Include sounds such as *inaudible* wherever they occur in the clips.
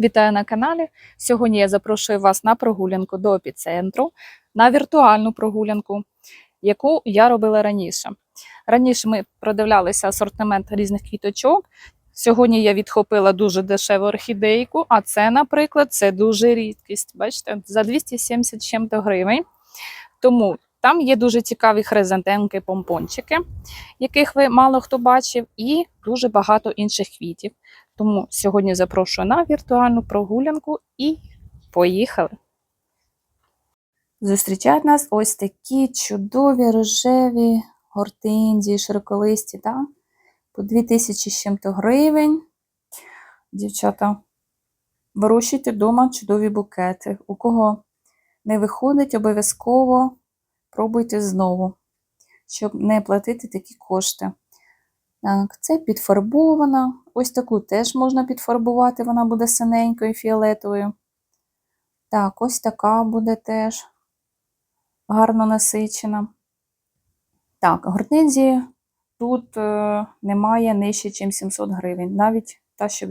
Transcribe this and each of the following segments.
Вітаю на каналі. Сьогодні я запрошую вас на прогулянку до епіцентру, на віртуальну прогулянку, яку я робила раніше. Раніше ми продивлялися асортимент різних квіточок. Сьогодні я відхопила дуже дешеву орхідейку, а це, наприклад, це дуже рідкість. Бачите, за 270 чим-то гривень. Тому там є дуже цікаві хризантемки, помпончики, яких ви мало хто бачив, і дуже багато інших квітів. Тому сьогодні запрошую на віртуальну прогулянку і поїхали. Зустрічають нас ось такі чудові рожеві гортинзії, широколисті, да? по 2000 з чим-то гривень. Дівчата, вирощуйте вдома чудові букети. У кого не виходить, обов'язково пробуйте знову, щоб не платити такі кошти. Так, це підфарбована. Ось таку теж можна підфарбувати, вона буде синенькою фіолетовою. Так, ось така буде теж гарно насичена. Так, гортензії тут е, немає нижче, ніж 700 гривень, навіть та, що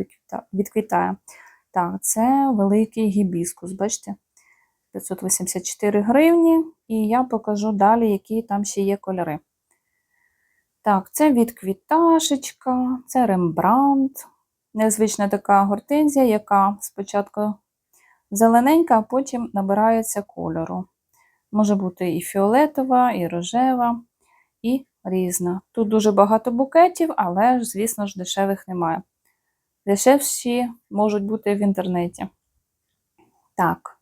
відквітає. Так, це великий гібіскус, бачите? 584 гривні, і я покажу далі, які там ще є кольори. Так, це відквіташечка, це рембрандт. Незвична така гортензія, яка спочатку зелененька, а потім набирається кольору. Може бути і фіолетова, і рожева, і різна. Тут дуже багато букетів, але, звісно ж, дешевих немає. Дешевші можуть бути в інтернеті. Так,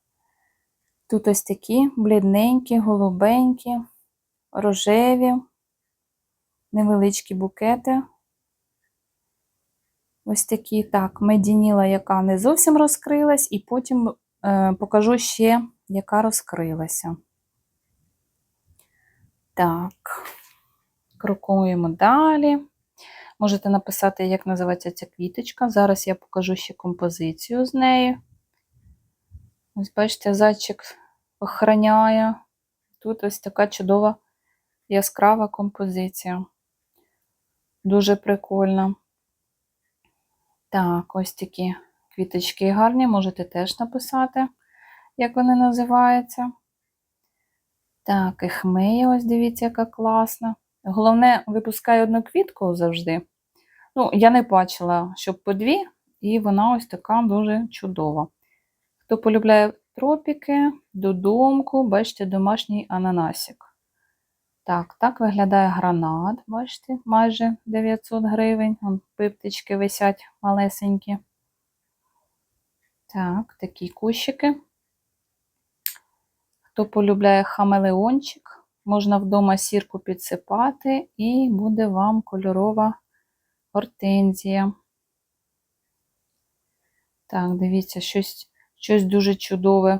тут ось такі блідненькі, голубенькі, рожеві невеличкі букети. Ось такі, так, медініла, яка не зовсім розкрилась, і потім е, покажу ще, яка розкрилася. Так, крокуємо далі. Можете написати, як називається ця квіточка. Зараз я покажу ще композицію з нею. Ось, бачите, зайчик охороняє. Тут ось така чудова яскрава композиція. Дуже прикольно. Так, ось такі квіточки гарні, можете теж написати, як вони називаються. Так, ехмея, ось дивіться, яка класна. Головне, випускаю одну квітку завжди. Ну, я не бачила, щоб по дві, і вона ось така дуже чудова. Хто полюбляє тропіки, додумку, бачите, домашній ананасик. Так, так виглядає гранат, бачите, майже 900 гривень. Вон пиптички висять малесенькі. Так, такі кущики. Хто полюбляє хамелеончик, можна вдома сірку підсипати, і буде вам кольорова гортензія. Так, дивіться, щось, щось дуже чудове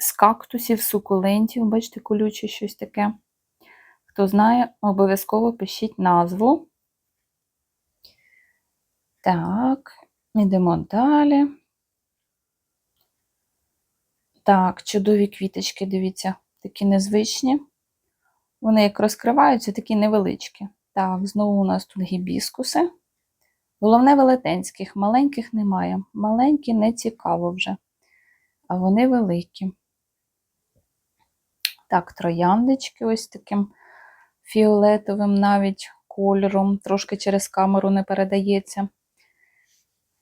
з кактусів, сукулентів, бачите, колюче щось таке. Хто знає, обов'язково пишіть назву. Так, йдемо далі. Так, чудові квіточки, дивіться, такі незвичні. Вони як розкриваються, такі невеличкі. Так, знову у нас тут гібіскуси. Головне, велетенських, маленьких немає. Маленькі не цікаво вже, а вони великі. Так, трояндочки ось таким фіолетовим навіть кольором, трошки через камеру не передається.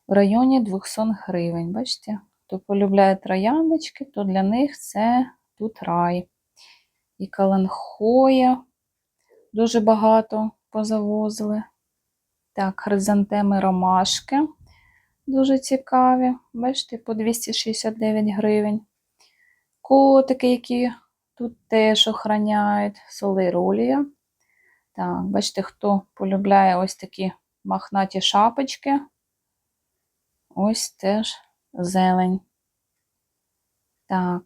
В районі 200 гривень. Бачите? Хто полюбляє трояндочки, то для них це тут рай. І каланхоя дуже багато позавозили. Так, хризантеми ромашки дуже цікаві. Бачите, по 269 гривень. Котики, які Тут теж охраняють солиролія. Так, бачите, хто полюбляє ось такі махнаті шапочки. Ось теж зелень. Так,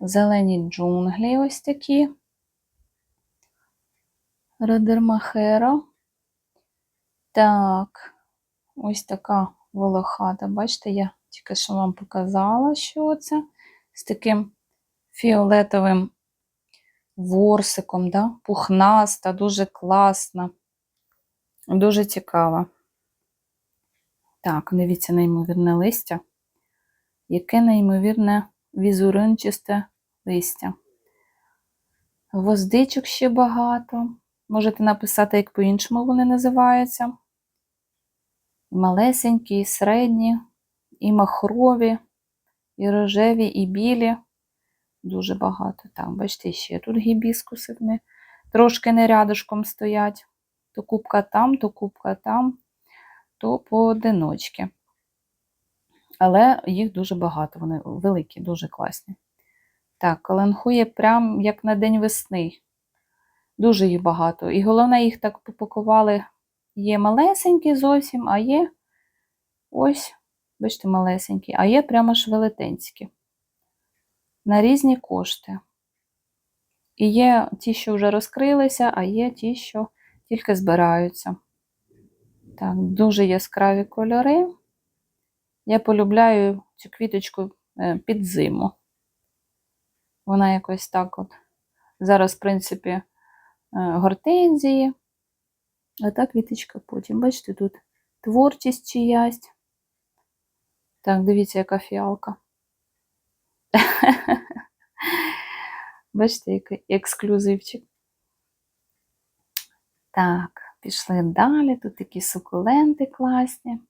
зелені джунглі ось такі. Радермахеро. Так, ось така волохата. Бачите, я тільки що вам показала, що це. З таким фіолетовим ворсиком, да? пухнаста, дуже класна, дуже цікава. Так, дивіться, неймовірне листя. Яке неймовірне візуринчисте листя. Гвоздичок ще багато. Можете написати, як по-іншому вони називаються. Малесенькі, і середні, і махрові, і рожеві, і білі. Дуже багато. Так, бачите, ще тут гібіскуси вони трошки не рядышком стоять. То кубка там, то кубка там, то поодиночки. Але їх дуже багато, вони великі, дуже класні. Так, каленхує прям як на день весни. Дуже їх багато. І головне, їх так попакували. Є малесенькі зовсім, а є ось, бачите, малесенькі, а є прямо ж велетенські. На різні кошти. І є ті, що вже розкрилися, а є ті, що тільки збираються. Так, дуже яскраві кольори. Я полюбляю цю квіточку е, під зиму. Вона якось так от. Зараз, в принципі, е, гортензії. А та квіточка потім. Бачите, тут творчість чиясь. Так, дивіться, яка фіалка. *laughs* Бачите, який ексклюзивчик. Так, пішли далі. Тут такі сукуленти класні.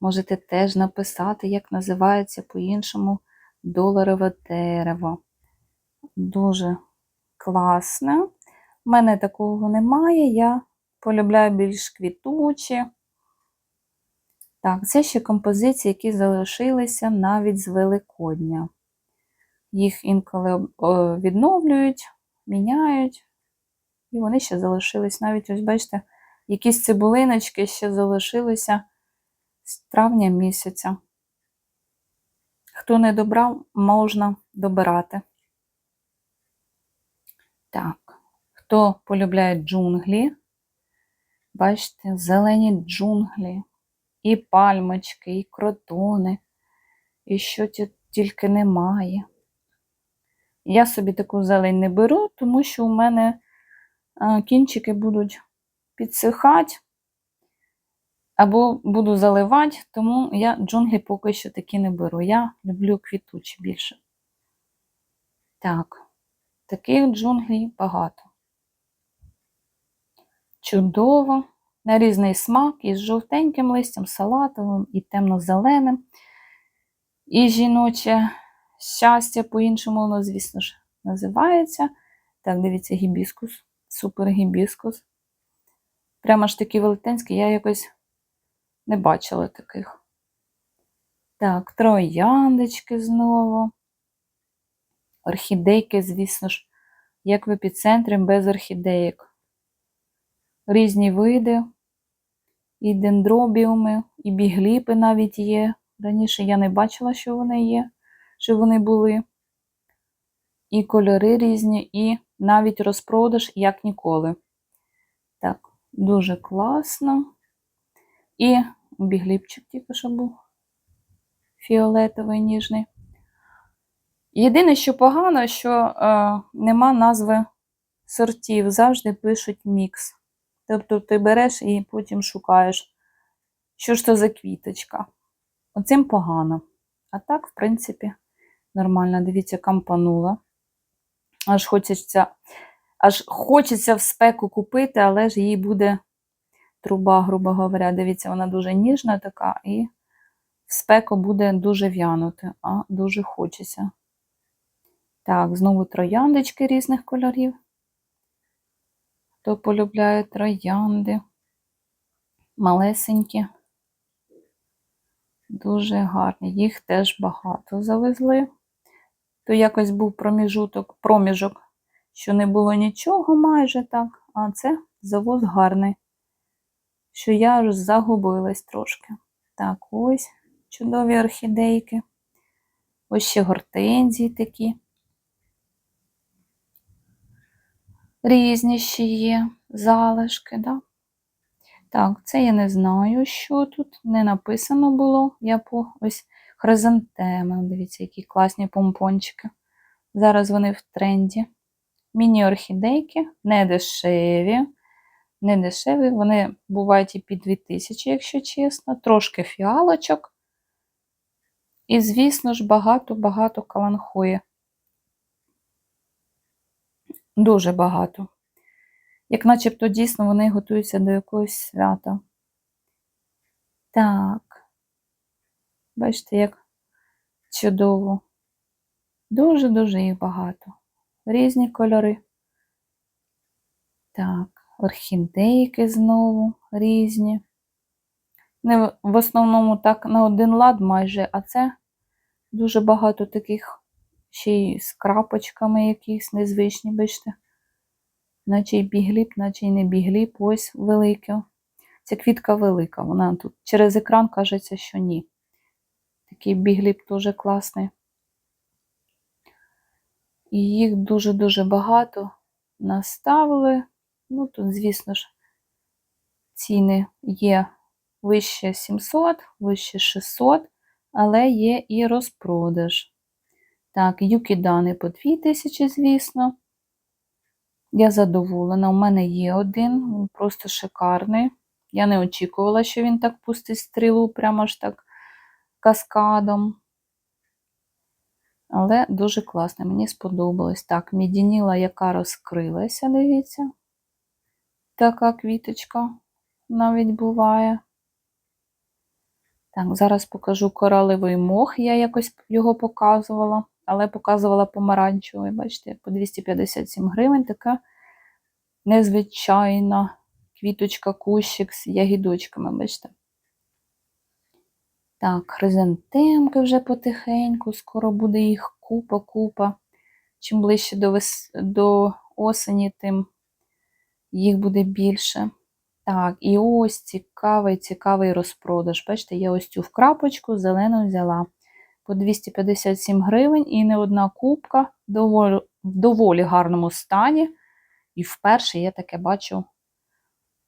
Можете теж написати, як називається по-іншому доларове дерево. Дуже класне. У мене такого немає. Я полюбляю більш квітучі. Так, це ще композиції, які залишилися навіть з Великодня. Їх інколи відновлюють, міняють, і вони ще залишились. Навіть, ось, бачите, якісь цибулиночки ще залишилися з травня місяця. Хто не добрав, можна добирати. Так, хто полюбляє джунглі, бачите, зелені джунглі, і пальмочки, і кротони, і що тільки немає. Я собі таку зелень не беру, тому що у мене кінчики будуть підсихати або буду заливати, тому я джунглі поки що такі не беру. Я люблю квітучі більше. Так, таких джунглій багато. Чудово, на різний смак, із жовтеньким листям, салатовим, і темно-зеленим. І жіноче щастя, по-іншому воно, звісно ж, називається. Так, дивіться, гібіскус, супер гібіскус. Прямо ж такий велетенський, я якось не бачила таких. Так, трояндочки знову. Орхідейки, звісно ж, як в епіцентрі без орхідеїк. Різні види, і дендробіуми, і бігліпи навіть є. Раніше я не бачила, що вони є, що вони були. І кольори різні, і навіть розпродаж, як ніколи. Так, дуже класно. І бігліпчик тільки що був фіолетовий ніжний. Єдине, що погано, що е, нема назви сортів, завжди пишуть мікс. Тобто ти береш і потім шукаєш, що ж то за квіточка. Оцим погано. А так, в принципі, нормально. Дивіться, кампанула. Аж хочеться, аж хочеться в спеку купити, але ж їй буде труба, грубо говоря. Дивіться, вона дуже ніжна така, і в спеку буде дуже в'янути, а дуже хочеться. Так, знову трояндочки різних кольорів. Хто полюбляє троянди, малесенькі, дуже гарні. Їх теж багато завезли. То якось був проміжуток, проміжок, що не було нічого майже так, а це завоз гарний, що я аж загубилась трошки. Так, ось чудові орхідейки. Ось ще гортензії такі. Різні ще є залишки, да? Так, це я не знаю, що тут не написано було. Я по ось хризантеми. Дивіться, які класні помпончики. Зараз вони в тренді. Міні-орхідейки, не дешеві, Не дешеві, вони бувають і під 2000, якщо чесно, трошки фіалочок. І, звісно ж, багато-багато каланхої. Дуже багато. Як начебто дійсно вони готуються до якогось свята. Так. Бачите, як чудово. Дуже-дуже їх багато. Різні кольори. Так, орхідейки знову різні. Не в- основному так на один лад майже, а це дуже багато таких ще й з крапочками якісь незвичні, бачите. Наче й бігліп, наче й не бігліп, ось велике. Ця квітка велика, вона тут через екран кажеться, що ні. Такий бігліп дуже класний. І їх дуже-дуже багато наставили. Ну, тут, звісно ж, ціни є вище 700, вище 600, але є і розпродаж. Так, юкідани по 2000, звісно. Я задоволена. У мене є один, він просто шикарний. Я не очікувала, що він так пустить стрілу, прямо ж так каскадом. Але дуже класно, мені сподобалось. Так, мідініла, яка розкрилася, дивіться. Така квіточка навіть буває. Так, зараз покажу коралевий мох. Я якось його показувала, але показувала помаранчевий, бачите, по 257 гривень. Така незвичайна квіточка, кущик з ягідочками, бачите. Так, хризантемки вже потихеньку, скоро буде їх купа-купа. Чим ближче до, вес... до осені, тим їх буде більше. Так, і ось цікавий, цікавий розпродаж. Бачите, я ось цю крапочку зелену взяла по 257 гривень і не одна кубка в доволі, в доволі гарному стані. І вперше я таке бачу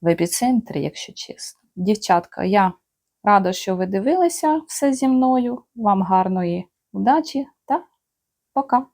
в епіцентрі, якщо чесно. Дівчатка, я рада, що ви дивилися все зі мною. Вам гарної удачі та пока!